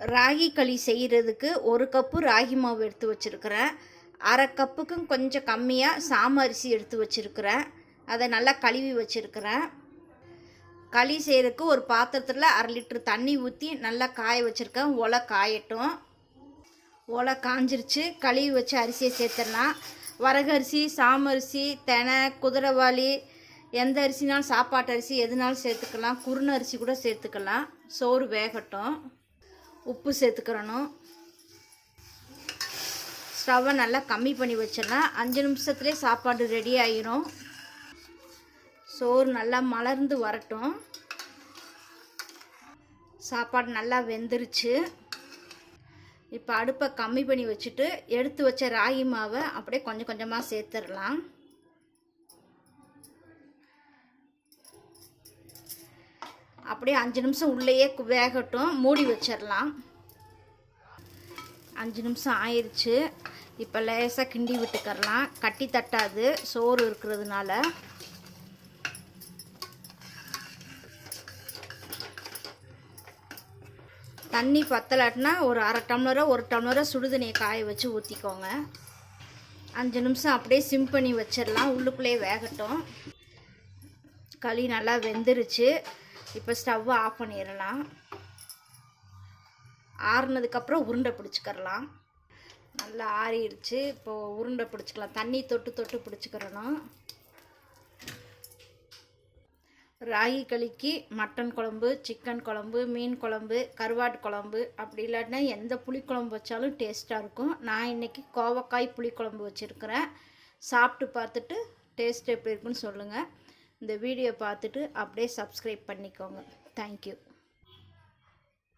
ராகி களி செய்கிறதுக்கு ஒரு கப்பு ராகி மாவு எடுத்து வச்சுருக்கிறேன். அரை கப்புக்கும் கொஞ்சம் கம்மியாக சாம அரிசி எடுத்து வச்சுருக்கிறேன். அதை நல்லா கழுவி வச்சுருக்கிறேன். களி செய்கிறதுக்கு ஒரு பாத்திரத்தில் அரை லிட்டர் தண்ணி ஊற்றி நல்லா காய வச்சுருக்கேன். ஒலை காயட்டும். ஒலை காஞ்சிருச்சு. கழுவி வச்சு அரிசியை சேர்த்துடலாம். வரகரிசி சாமரிசி தெனை குதிரைவாளி எந்த அரிசினாலும் சாப்பாட்டு அரிசி எதுனாலும் சேர்த்துக்கலாம். குருண அரிசி கூட சேர்த்துக்கலாம். சோறு வேகட்டும். உப்பு சேர்த்துக்கிறணும். ஸ்டவ்வை நல்லா கம்மி பண்ணி வச்சிடலாம். அஞ்சு நிமிஷத்துலேயே சாப்பாடு ரெடி ஆயிரும். சோறு நல்லா மலர்ந்து வரட்டும். சாப்பாடு நல்லா வெந்துருச்சு. இப்போ அடுப்பை கம்மி பண்ணி வச்சுட்டு எடுத்து வச்ச ராகி மாவை அப்படியே கொஞ்சம் கொஞ்சமாக சேர்த்துடலாம். அப்படியே அஞ்சு நிமிஷம் உள்ளேயே வேகட்டும். மூடி வச்சிடலாம். அஞ்சு நிமிஷம் ஆயிடுச்சு இப்போ லேசாக கிண்டி விட்டுக்கரலாம் கட்டி தட்டாது. சோறு இருக்கிறதுனால. தண்ணி பத்தலாட்டினா ஒரு அரை டம்ளரோ ஒரு டம்ளரோ சுடுதண்ணியை காய வச்சு ஊற்றிக்கோங்க அஞ்சு நிமிஷம் அப்படியே சிம் பண்ணி வச்சிடலாம். உள்ளுக்குள்ளேயே வேகட்டும். களி நல்லா வெந்துருச்சு. இப்போ ஸ்டவ்வை ஆஃப் பண்ணிடலாம். ஆறுனதுக்கப்புறம் உருண்டை பிடிச்சிக்கிறலாம். நல்லா ஆறிடுச்சு. இப்போது உருண்டை பிடிச்சிக்கலாம். தண்ணி தொட்டு தொட்டு பிடிச்சிக்கிறணும். ராகி களிக்கு மட்டன் குழம்பு சிக்கன் குழம்பு மீன் குழம்பு கருவாட்டு குழம்பு அப்படி இல்லாட்டினா எந்த புளிக்குழம்பு வச்சாலும் டேஸ்ட்டாக இருக்கும். நான் இன்றைக்கி கோவக்காய் புளிக்குழம்பு வச்சுருக்கிறேன். சாப்பிட்டு பார்த்துட்டு டேஸ்ட் எப்படி இருக்குன்னு சொல்லுங்கள் இந்த வீடியோ பார்த்துட்டு அப்படியே சப்ஸ்கிரைப் பண்ணிக்கோங்க. தேங்க்யூ